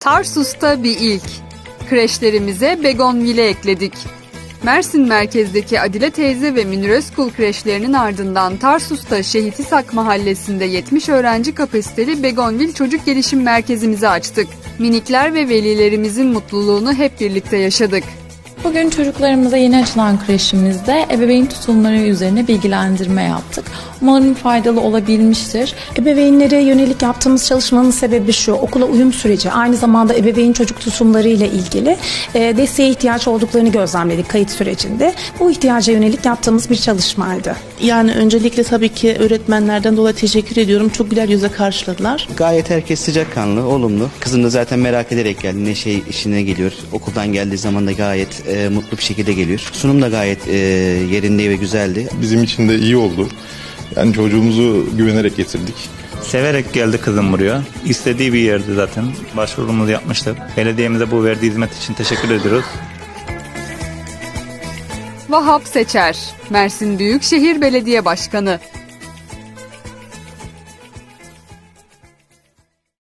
Tarsus'ta bir ilk. Kreşlerimize Begonville ekledik. Mersin merkezdeki Adile teyze ve Münir Özkul kreşlerinin ardından Tarsus'ta Şehit İshak mahallesinde 70 öğrenci kapasiteli Begonville Çocuk Gelişim Merkezimizi açtık. Minikler ve velilerimizin mutluluğunu hep birlikte yaşadık. Bugün çocuklarımıza yeni açılan kreşimizde ebeveyn tutumları üzerine bilgilendirme yaptık. Umarım faydalı olabilmiştir. Ebeveynlere yönelik yaptığımız çalışmanın sebebi şu, okula uyum süreci, aynı zamanda ebeveyn çocuk tutumları ile ilgili e, desteğe ihtiyaç olduklarını gözlemledik kayıt sürecinde. Bu ihtiyaca yönelik yaptığımız bir çalışmaydı. Yani öncelikle tabii ki öğretmenlerden dolayı teşekkür ediyorum. Çok güler yüze karşıladılar. Gayet herkes sıcakkanlı, olumlu. Kızım da zaten merak ederek geldi. Ne şey işine geliyor. Okuldan geldiği zaman da gayet e, mutlu bir şekilde geliyor. Sunum da gayet e, yerinde ve güzeldi. Bizim için de iyi oldu. Yani çocuğumuzu güvenerek getirdik. Severek geldi kızım buraya. İstediği bir yerdi zaten. Başvurumuzu yapmıştık. Belediyemize bu verdiği hizmet için teşekkür ediyoruz. Vahap Seçer, Mersin Büyükşehir Belediye Başkanı.